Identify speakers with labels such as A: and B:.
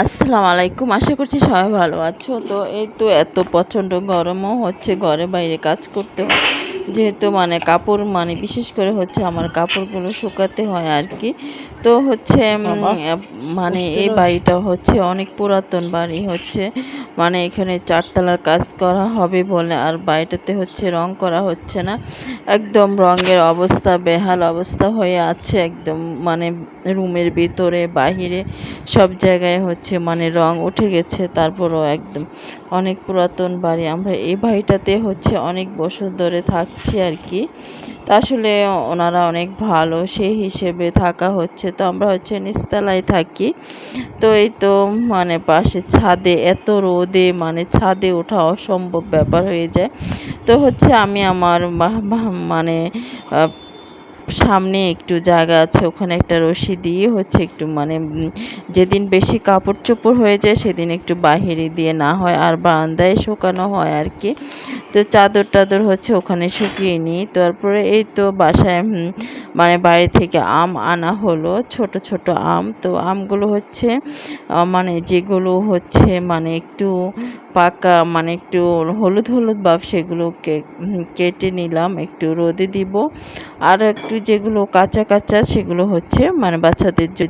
A: আসসালামু আলাইকুম, আশা করছি সবাই ভালো আছো। তো এই তো এত প্রচণ্ড গরমও হচ্ছে, ঘরে বাইরে কাজ করতে হয়। যেহেতু মানে কাপড় মানে বিশেষ করে হচ্ছে আমার কাপড়গুলো শুকাতে হয় আর কি তো হচ্ছে মানে এই বাড়িটা হচ্ছে অনেক পুরাতন বাড়ি হচ্ছে। মানে এখানে চারতলার কাজ করা হবে বলে আর বাড়িটাতে হচ্ছে রং করা হচ্ছে না। একদম রঙের অবস্থা বেহাল অবস্থা হয়ে আছে একদম। মানে রুমের ভিতরে বাহিরে সব জায়গায় হচ্ছে মানে রং উঠে গেছে তারপরও একদম অনেক পুরাতন বাড়ি। আমরা এই বাড়িটাতে হচ্ছে অনেক বছর ধরে থাকছি আর কি। তা আসলে ওনারা অনেক ভালো, সেই হিসেবে থাকা হচ্ছে। তো আমরা হচ্ছে নিচতলায় থাকি। তো এই তো মানে পাশে ছাদে, এত রোদে মানে ছাদে ওঠা অসম্ভব ব্যাপার হয়ে যায়। তো হচ্ছে আমি আমার মানে সামনে একটু জায়গা আছে ওখানে একটা রশি দিয়ে হচ্ছে একটু মানে যেদিন বেশি কাপড় চোপড় হয়ে যায় সেদিন একটু বাহিরে দিয়ে না হয় আর বারান্দায় শুকানো হয় আর কি। তো চাদর টাদর হচ্ছে ওখানে শুকিয়ে নিই তারপরে এই তো বাসায় মানে বাড়ি থেকে আম আনা হলো ছোট ছোট আম। তো আমগুলো হচ্ছে মানে যেগুলো হচ্ছে মানে একটু পাকা মানে একটু হলুদ হলুদ ভাব সেগুলোকে হুম, কেটে নিলাম একটু রোদে দিব। আর একটু যেগুলো কাঁচা কাঁচা সেগুলো হচ্ছে মানে বাচ্চাদের জন্য